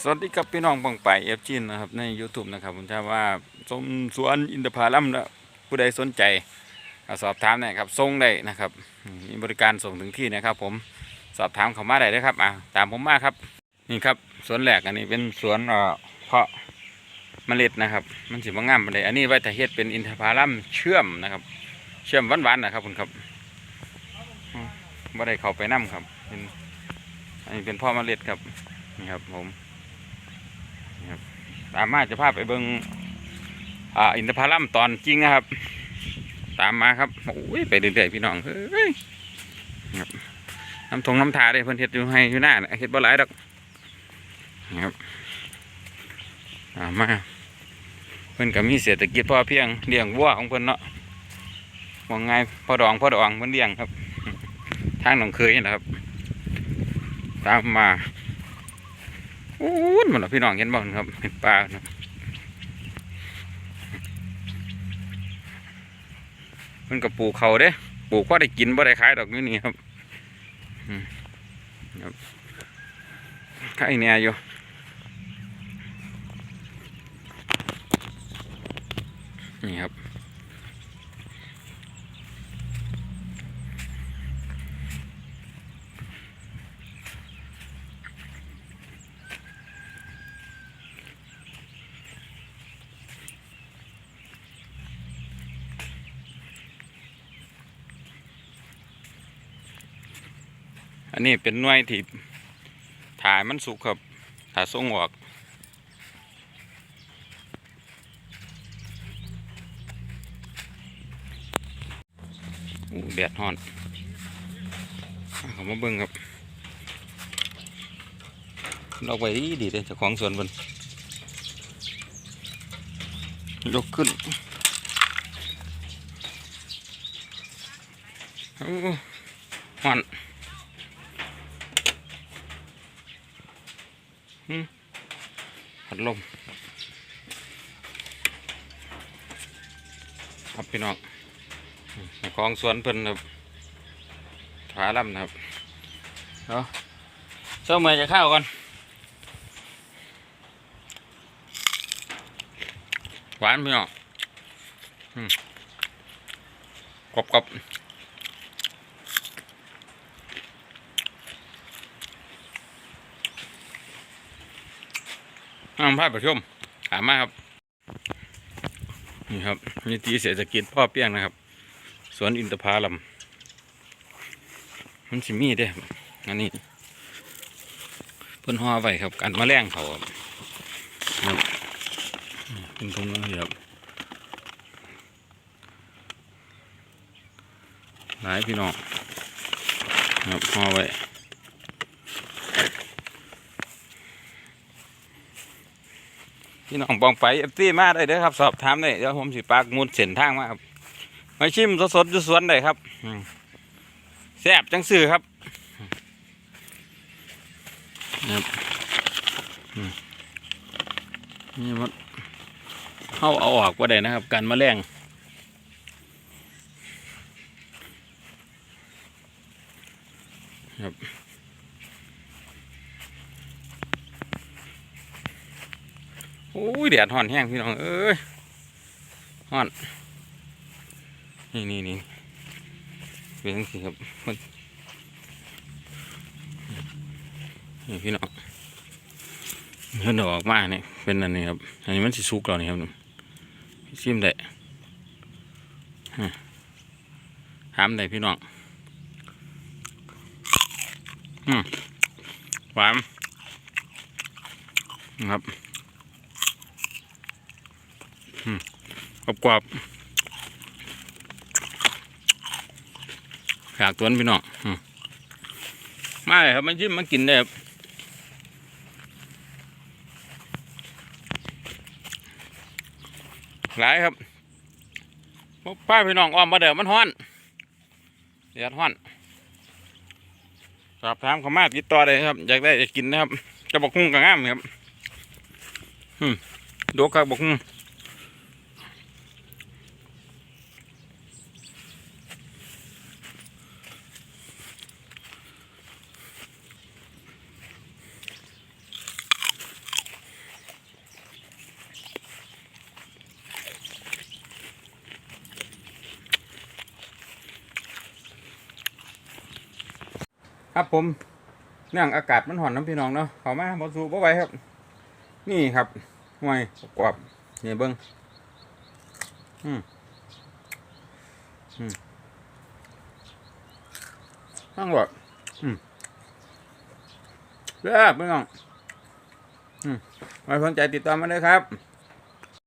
สวัสดีครับพี่น้องปังไปเอฟจีนนะครับใน YouTube นะครับผมถ้าว่าสมสวนอินทผลัมแล้วผู้ใดสนใจสอบถามได้ครับส่งได้นะครับมีบริการส่งถึงที่นะครับ ผมสอบถามเข้ามาได้เลยครับอ่าตามผมมาครับนี่ครับสวนแหลกอันนี้เป็นสวนเอ่อเพาะเมล็ดนะครับ มันสิบ่งามปานใดอันนี้ไว้แต่เฮ็ดเป็นอินทผลัมเชื่อมนะครับ เชื่อมหวานๆนะครับคุณครับอืมบ่ได้เข้าไปนํครับเป็นอันนี้เป็นพ่อเมล็ดครับนี่ครับผม ตามมาจะพาไปเบิงอ่าอินทผลัมตอนจริงนะครับ ตามมาครับโอ้ยไปเรื่อยๆพี่น้องเฮ้ยครับน้ำทงน้ำทาได้เพิ่นเฮ็ดอยู่ให้อยู่หน้าน่ะเฮ็ดบ่หลายดอกนะครับตามมาเพิ่นก็มีเศรษฐกิจพอเพียงเลี้ยงวัวของเพิ่นเนาะว่าไงพ่อดองพ่อดองเพิ่นเลี้ยงครับ ทางหนองเคยนะครับ ตามมา อู้นมันพี่น้องเห็นบ่ครับเห็นปลาเนาะมันก็ปลูกเขาเด้ปลูกก็ได้กินบ่ได้ขายดอกอยู่นี่ครับครับขายเนี่ยอยู่นี่ครับ อันนี้เป็นหน่วยที่ถ่ายมันสุกครับถ่ายส่งออกอู้แดดฮ้อนเอาเขามาเบิ่งครับเราไปดีดีเลยเจ้าของสวนบนยกขึ้นโอ้ฮ้อน พัดลมครับพี่น้องในคลองสวนเพิ่นครับขาล่ำนะครับเนาะเช้าเมื่อจะข้าวก่อนหวานพี่น้องอืมกรอบกรอบ น้ำผ้าประชุมถามมาครับ นี่ครับนิติเศรษฐกิจพ่อเปี้ยงนะครับ สวนอินทผลัมมันสิมีเด้อันนี้เพิ่นห่อไว้ครับกาแมลงเขาครับเป็นตรงนี้ครับหลายพี่น้องครับห่อไว้ พี่น้องปองไปเอฟซีมาได้เด้อครับ สอบถามได้เดี๋ยวผมสิปากมุดเส้นทางมาครับมาชิมสดๆอยู่สวนได้ครับแซ่บจังสื่อครับครับนี่มันเข้าเอาออกก็ได้นะครับ การมาแมลงครับ อ้ยแดดห่อนแห้งพี่น้องเอ้ยห่อน นี่นี่นี่เป็นจังสิครับนนี่พี่น้องเห็นออกมาเนี่ยเป็นอันนี้ครับอันนี้มันสิสุกแล้วนี่ครับชิมได้ฮะถามได้พี่น้องหวานนะครับ กรอบกรอบอยากตัวนพี่น้องอืมมาเลยครับมันจิ้มมันกินได้ครับหลายครับพวกป้าพี่น้องอ้อมมาเด้อมันฮ้อนเดือดฮ้อนสอบถามเขามาติดต่อได้ครับ อยากได้อยากกินนะครับ จะบอกคุ้งกับงามครับอืมดูครับบอกคุ้ง ครับผมเนื่องอากาศมันห่อนน้ำพี่น้องเนาะเขามาบอสูบ่ไหวครับ นี่ครับห่วยกรอบนี่ยเบิ้งอืมอืมทั้งหมดอืมเรียบพี่น้องอืมไว้สนใจติดต่อมาเลยครับ